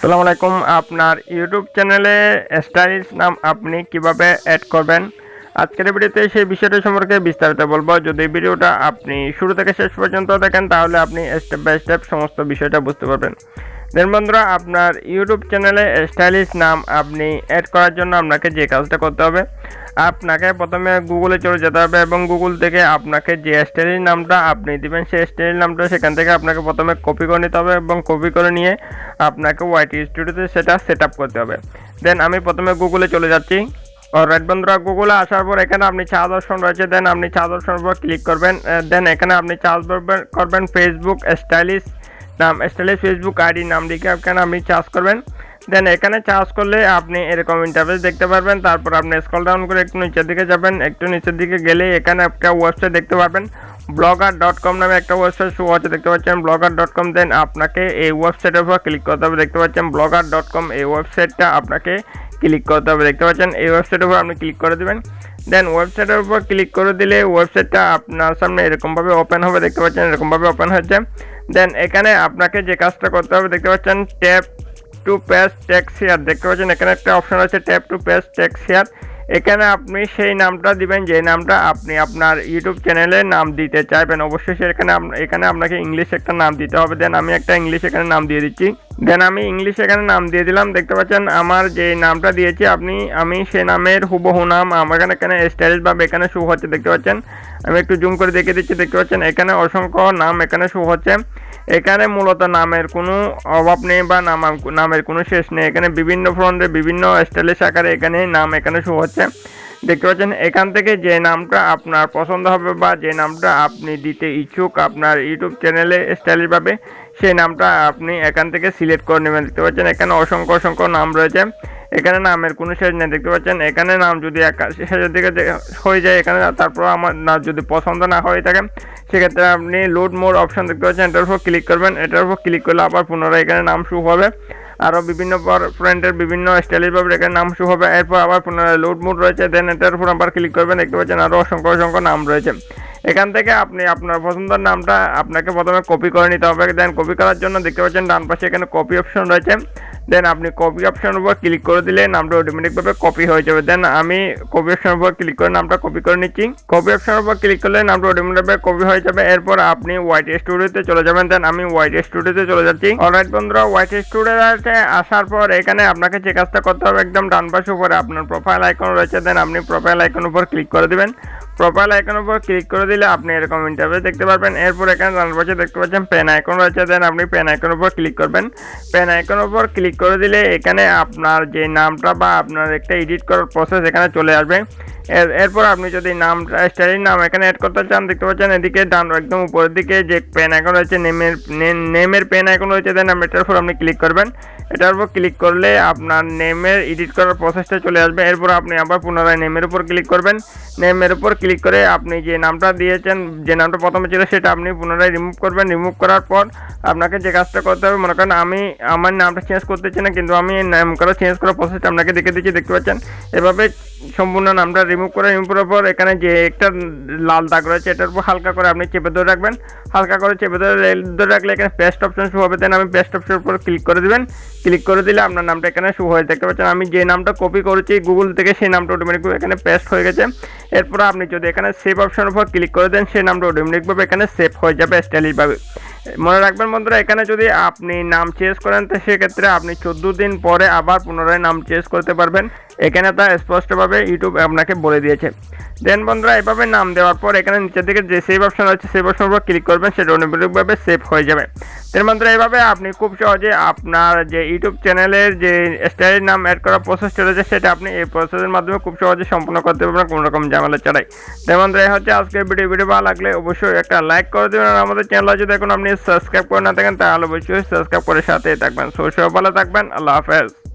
আসসালামু আলাইকুম। আপনার ইউটিউব চ্যানেলে স্টাইলিশ নাম আপনি কীভাবে অ্যাড করবেন? আজকের ভিডিওতে সেই বিষয়টা সম্পর্কে বিস্তারিত বলব। যদি ভিডিওটা আপনি শুরু থেকে শেষ পর্যন্ত দেখেন, তাহলে আপনি স্টেপ বাই স্টেপ সমস্ত বিষয়টা বুঝতে পারবেন। দেন বন্ধুরা, আপনার ইউটিউব চ্যানেলে স্টাইলিশ নাম আপনি অ্যাড করার জন্য আপনাকে যে কাজটা করতে হবে, আপনাকে প্রথমে গুগলে চলে যেতে হবে এবং গুগল থেকে আপনাকে যে স্টাইলিশ নামটা আপনি দিবেন, সেই স্টাইলিশ নামটা সেখান থেকে আপনাকে প্রথমে কপি করে নিতে হবে এবং কপি করে নিয়ে আপনাকে ওয়াইটি স্টুডিওতে সেটা সেট করতে হবে। দেন আমি প্রথমে গুগলে চলে যাচ্ছি। রাইট বন্ধুরা গুগলে আসার পর এখানে আপনি চার্জ অপশন রয়েছে। দেন আপনি চার্জ অপশন পর ক্লিক করবেন। দেন এখানে আপনি চার্জ করবেন ফেসবুক স্টাইলিশ নাম স্টাইলিশ ফেসবুক আইডি, নাম লিখে এখানে আপনি চার্জ করবেন। দেন এখানে চার্জ করলে আপনি এরকম ইন্টারফেস দেখতে পারবেন। তারপর আপনি স্ক্রল ডাউন করে একটু নিচের দিকে যাবেন। একটু নিচের দিকে গেলে এখানে একটা ওয়েবসাইট দেখতে পাবেন ব্লগার ডট কম নামে একটা ওয়েবসাইট শো আছে, দেখতে পাচ্ছেন? ব্লগার ডট কম দেন আপনাকে এই ওয়েবসাইটের উপর ক্লিক করতে হবে। দেখতে পাচ্ছেন? ব্লগার ডট কম এই ওয়েবসাইটটা আপনাকে ক্লিক করতে হবে। দেখতে পাচ্ছেন? এই ওয়েবসাইটের উপর আপনি ক্লিক করে দেবেন। দেন ওয়েবসাইটের উপর ক্লিক করে দিলে ওয়েবসাইটটা আপনার সামনে এরকমভাবে ওপেন হবে। দেখতে পাচ্ছেন? এরকমভাবে ওপেন হচ্ছে দেন এখানে আপনাকে যে কাজটা করতে হবে, দেখতে পাচ্ছেন tap to paste text share দেখতে পাচ্ছেন, এখানে একটা অপশন আছে tap to paste text share এখানে আপনি সেই নামটা দিবেন, যে নামটা আপনি আপনার ইউটিউব চ্যানেলে নাম দিতে চাইবেন। অবশ্যই সেখানে এখানে আপনাকে ইংলিশ একটা নাম দিতে হবে। দেন আমি একটা ইংলিশ এখানে নাম দিয়ে দিচ্ছি। দেন আমি ইংলিশ এখানে নাম দিয়ে দিলাম। দেখতে পাচ্ছেন, আমার যে নামটা দিয়েছি, আপনি, আমি সে নামের হুবহু নাম আমার এখানে এখানে স্টাইলিশ ভাবে এখানে শু হচ্ছে। দেখতে পাচ্ছেন, আমি একটু জুম করে দেখে দিচ্ছি। দেখতে পাচ্ছেন, এখানে অসংখ্য নাম এখানে শো হচ্ছে। এখানে মূলত নামের কোনো অভাব নেই বা নাম নামের কোনো শেষ নেই। এখানে বিভিন্ন ফ্রন্টে বিভিন্ন স্টাইলিশ আকারে এখানে নাম এখানে শো হচ্ছে। দেখতে পাচ্ছেন, এখান থেকে যে নামটা আপনার পছন্দ হবে বা যে নামটা আপনি দিতে ইচ্ছুক আপনার ইউটিউব চ্যানেলে স্টাইলিশভাবে সেই নামটা আপনি এখান থেকে সিলেক্ট করে নেবেন। দেখতে পাচ্ছেন, এখানে অসংখ্য অসংখ্য নাম রয়েছে। এখানে নামের কোনো শেষ নেই। দেখতে পাচ্ছেন, এখানে নাম যদি শেষের দিকে হয়ে যায়, এখানে তারপর আমার যদি পছন্দ না হয়ে থাকে সেক্ষেত্রে আপনি লোড মোড অপশন দেখতে পাচ্ছেন এটার উপর ক্লিক করবেন। এটার উপর ক্লিক করলে আবার পুনরায় এখানে নাম শু হবে। আরও বিভিন্ন ফ্রেন্ডের বিভিন্ন স্টাইলিশভাবে এখানে নাম শু হবে। এরপর আবার পুনরায় লোড মোড রয়েছে দেন এটার উপর আবার ক্লিক করবেন। দেখতে পাচ্ছেন আরও অসংখ্য অসংখ্য নাম রয়েছে। এখান থেকে আপনি আপনার পছন্দের নামটা আপনাকে প্রথমে কপি করে নিতে হবে। দেন কপি করার জন্য দেখতে পাচ্ছেন ডান পাশে এখানে কপি অপশন রয়েছে। দেন আপনি কপি অপশনের উপর ক্লিক করে দিলে নামটা অটোমেটিকভাবে কপি হয়ে যাবে। দেন আমি কপি অপশনের উপর ক্লিক করে নামটা কপি করে নিচ্ছি। কপি অপশনের উপর ক্লিক করলে নামটা অটোমেটিকভাবে কপি হয়ে যাবে। এরপর আপনি হোয়াইট স্টুডিওতে চলে যাবেন। দেন আমি হোয়াইট স্টুডিওতে চলে যাচ্ছি। অলরাইট বন্ধুরা হোয়াইট স্টুডিওতে আসার পর এখানে আপনাকে যে কাজটা করতে হবে, একদম ডান পাশে উপরে আপনার প্রোফাইল আইকন রয়েছে। দেন আপনি প্রোফাইল আইকন উপর ক্লিক করে দিবেন। প্রোফাইল আইকনের উপর ক্লিক করে দিলে আপনি এরকম ইন্টারভিউ দেখতে পারবেন। এরপর এখানে ডান পাশে দেখতে পাচ্ছেন পেন আইকন রয়েছে। দেন আপনি পেন আইকনের উপর ক্লিক করবেন। পেন আইকনের উপর ক্লিক করে দিলে এখানে আপনার যে নামটা বা আপনার একটা এডিট করার প্রসেস এখানে চলে আসবে। এর- এরপর আপনি যদি নামটা স্টাইলির নাম এখানে অ্যাড করতে চান, দেখতে পাচ্ছেন এদিকে ডান, একদম উপরের দিকে যে পেন আইকন রয়েছে নেমের নেমের পেন আইকন রয়েছে দেন আপনি এটার উপর আপনি ক্লিক করবেন। এটার উপর ক্লিক করলে আপনার নেমের এডিট করার প্রসেসটা চলে আসবে। এরপর আপনি আবার পুনরায় নেমের উপর ক্লিক করবেন। নেমের উপর ক্লিক করে আপনি যে নামটা দিয়েছেন, যে নামটা প্রথমে ছিল সেটা আপনি পুনরায় রিমুভ করবেন। রিমুভ করার পর আপনাকে যে কাজটা করতে হবে, মনে করেন আমি আমার নামটা চেঞ্জ করতে চাই না, কিন্তু আমি নাম করা চেঞ্জ করার প্রসেসটা আপনাকে দেখে দিচ্ছি, দেখতে পাচ্ছেন? এভাবে সম্পূর্ণ নামটা রিমুভ করে রিমুভ করার পর এখানে যে একটা লাল দাগ রয়েছে, এটার উপর হালকা করে আপনি চেপে ধরে রাখবেন। হালকা করে চেপে ধরে ধরে রাখলে এখানে পেস্ট অপশন হবে। দেন আমি পেস্ট অপশনের উপর ক্লিক করে দিবেন। ক্লিক করে দিলে আপনার নামটা এখানে শো হয়ে দেখতে পাচ্ছেন। আমি যে নামটা কপি করেছি গুগল থেকে সেই নামটা অটোমেটিক এখানে পেস্ট হয়ে গেছে। এরপর আপনি যদি এখানে সেভ অপশনের উপর ক্লিক করে দেন, সেই নামটা অটোমেটিকভাবে এখানে সেভ হয়ে যাবে স্টাইলিশভাবে মনে রাখবেন বন্ধুরা, এখানে যদি আপনি নাম চেঞ্জ করেন, তো সেক্ষেত্রে আপনি চোদ্দ দিন পরে আবার পুনরায় নাম চেঞ্জ করতে পারবেন। এখানে তা স্পষ্টভাবে ইউটিউব আপনাকে বলে দিয়েছে। দেন বন্ধুরা, এভাবে নাম দেওয়ার পর এখানে নিচের দিকে যে সেভ অপশন আছে সেভ অপশনের উপর ক্লিক করবেন, সেটা অটোমেটিকভাবে সেভ হয়ে যাবে। দেন বন্ধুরা এভাবে আপনি খুব সহজে আপনার যে ইউটিউব চ্যানেলের যে স্টাইলের নাম অ্যাড করা প্রসেস চলেছে সেটা আপনি এই প্রসেসের মাধ্যমে খুব সহজে সম্পূর্ণ করতে পারবেন, কোনো রকম ঝামেলা ছাড়াই। তার বন্ধুরা, এই হচ্ছে আজকের ভিডিও ভিডিও ভালো লাগলে অবশ্যই একটা লাইক করে দেবেন, আর আমাদের চ্যানেল যদি এখন আপনি সাবস্ক্রাইব করে না থাকেন, তাহলে অবশ্যই সাবস্ক্রাইব করে সাথেই থাকবেন। সবসময় সব ভালো থাকবেন, আল্লাহ হাফেজ।